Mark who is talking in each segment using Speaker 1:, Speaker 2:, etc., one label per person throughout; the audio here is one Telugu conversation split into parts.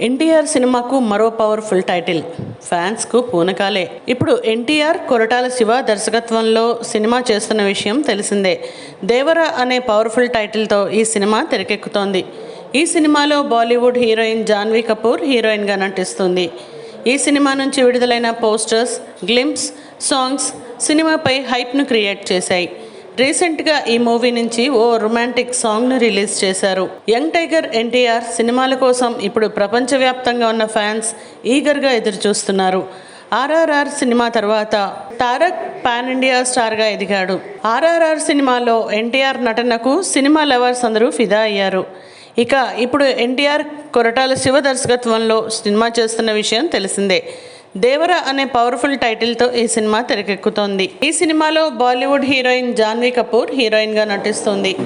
Speaker 1: ఎన్టీఆర్ సినిమాకు మరో పవర్ఫుల్ టైటిల్ ఫ్యాన్స్కు పూనకాలే. ఇప్పుడు ఎన్టీఆర్ కొరటాల శివ దర్శకత్వంలో సినిమా చేస్తున్న విషయం తెలిసిందే. దేవర అనే పవర్ఫుల్ టైటిల్తో ఈ సినిమా తెరకెక్కుతోంది. ఈ సినిమాలో బాలీవుడ్ హీరోయిన్ జాన్వీ కపూర్ హీరోయిన్గా నటిస్తుంది. ఈ సినిమా నుంచి విడుదలైన పోస్టర్స్ గ్లిమ్స్ సాంగ్స్ సినిమాపై హైప్ను క్రియేట్ చేశాయి. రీసెంట్గా ఈ మూవీ నుంచి ఓ రొమాంటిక్ సాంగ్ను రిలీజ్ చేశారు. యంగ్ టైగర్ ఎన్టీఆర్ సినిమాల కోసం ఇప్పుడు ప్రపంచవ్యాప్తంగా ఉన్న ఫ్యాన్స్ ఈగర్గా ఎదురుచూస్తున్నారు. ఆర్ఆర్ఆర్ సినిమా తర్వాత తారక్ పాన్ ఇండియా స్టార్గా ఎదిగాడు. ఆర్ఆర్ఆర్ సినిమాలో ఎన్టీఆర్ నటనకు సినిమా లవర్స్ అందరూ ఫిదా అయ్యారు. ఇక ఇప్పుడు ఎన్టీఆర్ కొరటాల శివ దర్శకత్వంలో సినిమా చేస్తున్న విషయం తెలిసిందే. దేవర అనే పవర్ఫుల్ టైటిల్తో ఈ సినిమా తెరకెక్కుతోంది. ఈ సినిమాలో బాలీవుడ్ హీరోయిన్ జాన్వీ కపూర్ హీరోయిన్గా నటిస్తుంది.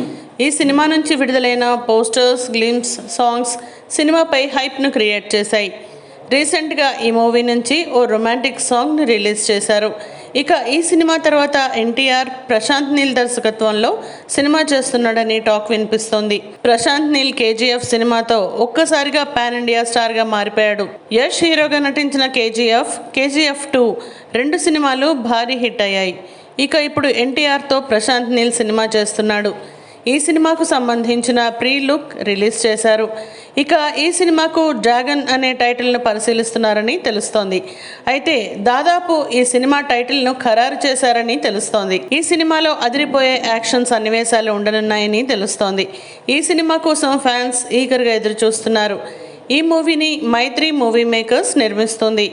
Speaker 1: ఈ సినిమా నుంచి విడుదలైన పోస్టర్స్ గ్లిమ్స్ సాంగ్స్ సినిమాపై హైప్ను క్రియేట్ చేశాయి. రీసెంట్గా ఈ మూవీ నుంచి ఓ రొమాంటిక్ సాంగ్ను రిలీజ్ చేశారు. ఇక ఈ సినిమా తర్వాత ఎన్టీఆర్ ప్రశాంత్ నీల్ దర్శకత్వంలో సినిమా చేస్తున్నాడని టాక్ వినిపిస్తోంది. ప్రశాంత్ నీల్ కేజీఎఫ్ సినిమాతో ఒక్కసారిగా పాన్ ఇండియా స్టార్గా మారిపోయాడు. యష్ హీరోగా నటించిన కేజీఎఫ్ కేజీఎఫ్ టూ రెండు సినిమాలు భారీ హిట్ అయ్యాయి. ఇక ఇప్పుడు ఎన్టీఆర్తో ప్రశాంత్ నీల్ సినిమా చేస్తున్నాడు. ఈ సినిమాకు సంబంధించిన ప్రీ లుక్ రిలీజ్ చేశారు. ఇక ఈ సినిమాకు డ్రాగన్ అనే టైటిల్ను పరిశీలిస్తున్నారని తెలుస్తోంది. అయితే దాదాపు ఈ సినిమా టైటిల్ను ఖరారు చేశారని తెలుస్తోంది. ఈ సినిమాలో అదిరిపోయే యాక్షన్ సన్నివేశాలు ఉండనున్నాయని తెలుస్తోంది. ఈ సినిమా కోసం ఫ్యాన్స్ ఈగర్గా ఎదురు చూస్తున్నారు ఈ మూవీని మైత్రి మూవీ మేకర్స్ నిర్మిస్తుంది.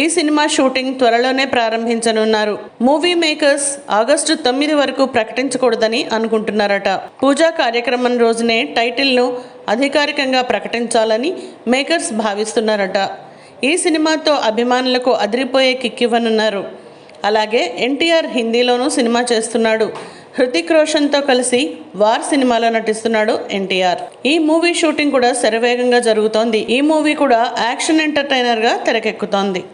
Speaker 1: ఈ సినిమా షూటింగ్ త్వరలోనే ప్రారంభించనున్నారు. మూవీ మేకర్స్ ఆగస్టు తొమ్మిది వరకు ప్రకటించకూడదని అనుకుంటున్నారట. పూజా కార్యక్రమం రోజునే టైటిల్ను అధికారికంగా ప్రకటించాలని మేకర్స్ భావిస్తున్నారట. ఈ సినిమాతో అభిమానులకు అదిరిపోయే కిక్కివ్వనున్నారు అలాగే ఎన్టీఆర్ హిందీలోనూ సినిమా చేస్తున్నాడు. హృతిక్ రోషన్తో కలిసి వార్ సినిమాలో నటిస్తున్నాడు ఎన్టీఆర్. ఈ మూవీ షూటింగ్ కూడా శరవేగంగా జరుగుతోంది. ఈ మూవీ కూడా యాక్షన్ ఎంటర్టైనర్గా తెరకెక్కుతోంది.